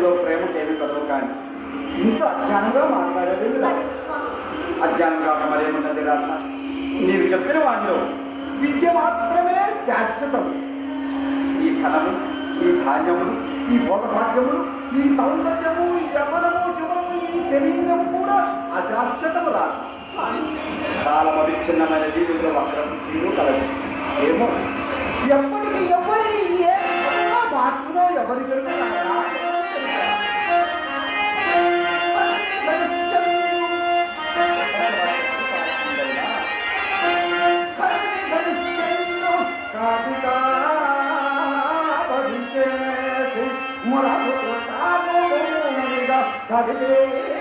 సహచర్యంలో ప్రేమకేమి కలవు కానీ ఇంత అజ్ఞానంగా మాట్లాడేది అజ్ఞానం కాక మరేమున్నది రాత నేను చెప్పిన వాటిలో విద్య మాత్రమే శాశ్వతం. ఈ ఫలము ఈ ధాన్యములు ఈ భోగభాగ్యములు ఈ సౌందర్యము ఈ యమనము జీవనము ఈ శరీరము కూడా అశాశ్వతము రాదు. కాలం అవిచ్ఛిన్నమైన జీవితంలో వక్రం తీరు కలదు. ఏమో? ఎప్పటికీ ఎవరిని ఏ విధంగా మార్చునో ఎవరికి সারে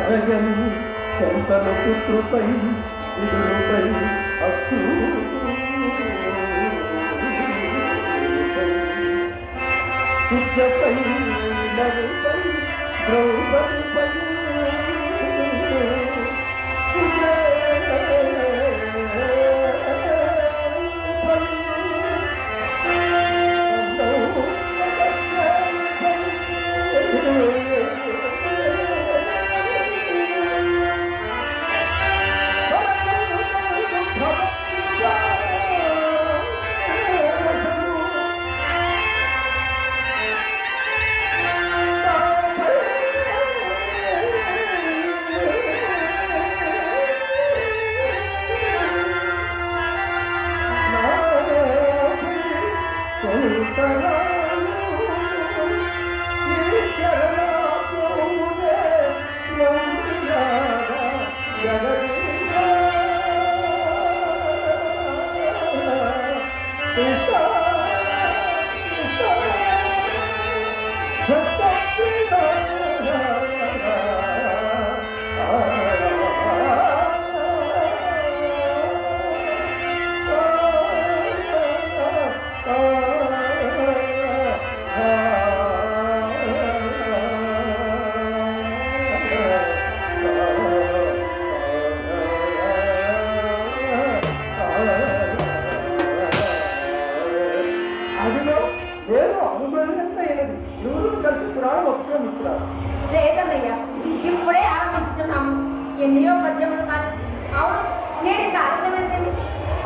అరగం చెంతలకు కృపై ఇరుపై అక్రూ కుచ్చపై నరుపై ద్రౌపదిపై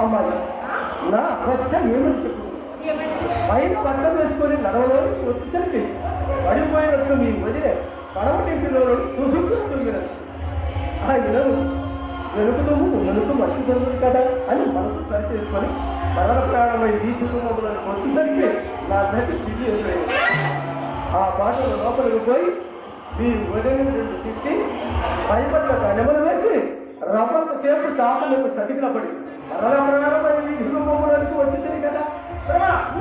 అమ్మాయి నా ప్రశ్న ఏమని చెప్పు పైన పట్టం వేసుకొని నడవలో వచ్చేసరికి పడిపోయినట్టు మీ వదిలే పడవ ఇంటిలో చూసుకుంటుంది ఆ ఇలవు వెనుకలు వెనుక మంచి జరుగుతుంది కదా అని మనసు సరి చేసుకొని మరణ ప్రాణమై తీసుకున్నప్పుడు వచ్చేసరికి నా దగ్గర సిద్ధి అయిపోయింది ఆ పాటలు లోపలికి పోయి మీ వదిలిని తిట్టి పైపట్ల కనిమలు వేసి రవ్వంతసేపు చాపలకు చదివినప్పుడు మరల మరణాలపై విధులు వచ్చింది కదా. మరలా